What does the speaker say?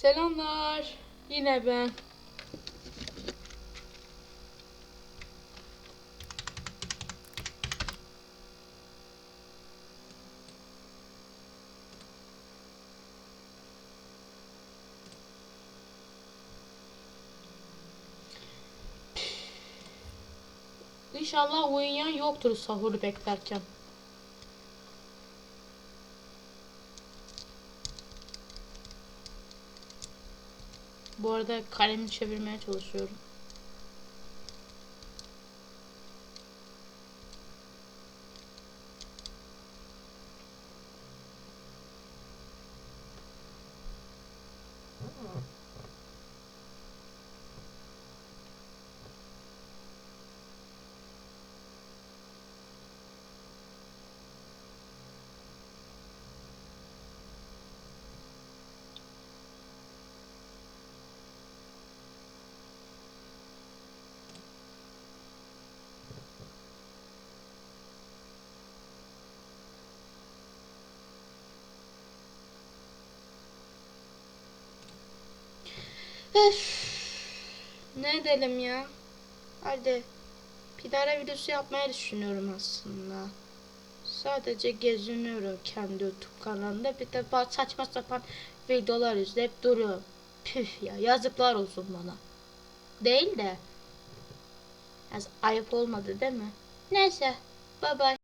Selamlar. Yine ben. İnşallah uyuyan yoktur sahuru beklerken. Bu arada kalemi çevirmeye çalışıyorum. Öf. Ne edelim ya? Hadi. Pidara videosu yapmayı düşünüyorum aslında. Sadece geziniyorum kendi YouTube kanalımda. Bir de saçma sapan videolar izleyip duruyorum. Püf ya yazıklar olsun bana. Değil de. Az ayıp olmadı değil mi? Neyse. Bye bye.